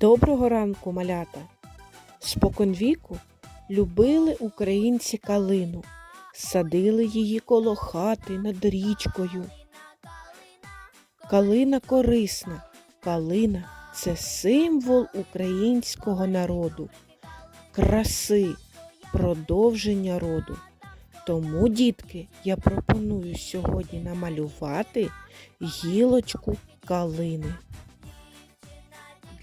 Доброго ранку, малята! Споконвіку любили українці калину, садили її коло хати над річкою. Калина корисна, калина це символ українського народу, краси, продовження роду. Тому, дітки, я пропоную сьогодні намалювати гілочку калини.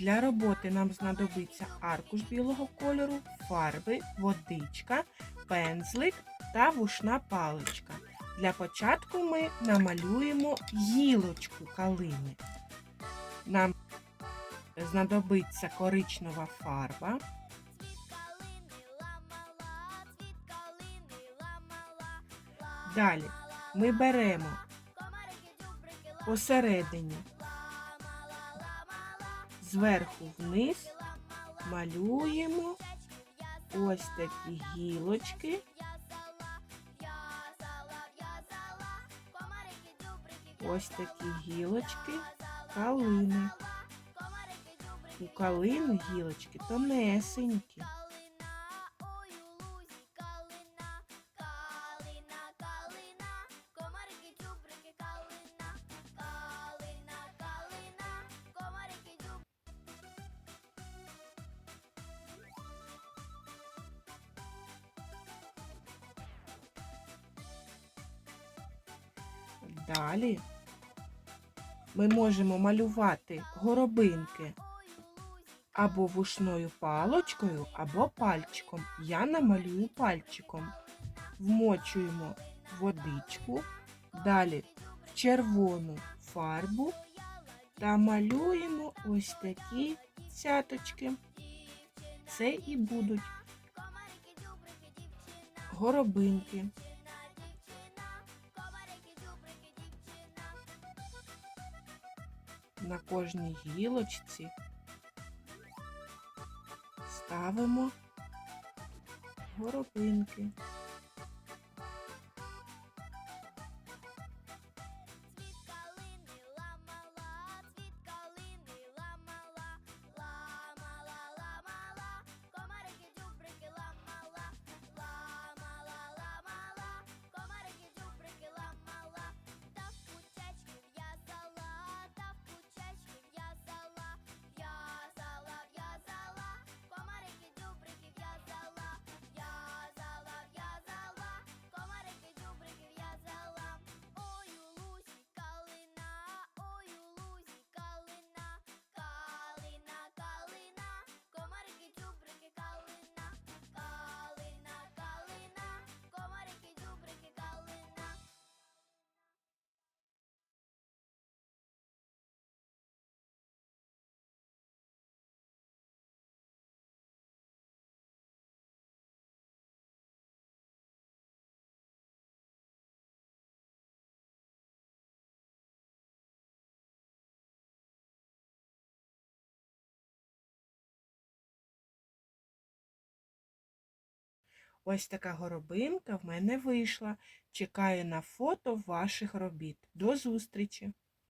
Для роботи нам знадобиться аркуш білого кольору, фарби, водичка, пензлик та вушна паличка. Для початку ми намалюємо гілочку калини. Нам знадобиться коричнева фарба. Далі ми беремо посередині зверху вниз малюємо ось такі гілочки. Ось такі гілочки калини. У калини гілочки тонесенькі. Далі ми можемо малювати горобинки або вушною палочкою, або пальчиком. Я намалюю пальчиком. Вмочуємо водичку, далі в червону фарбу та малюємо ось такі цяточки. Це і будуть горобинки. На кожній гілочці ставимо горобинки. Ось така горобинка в мене вийшла. Чекаю на фото ваших робіт. До зустрічі!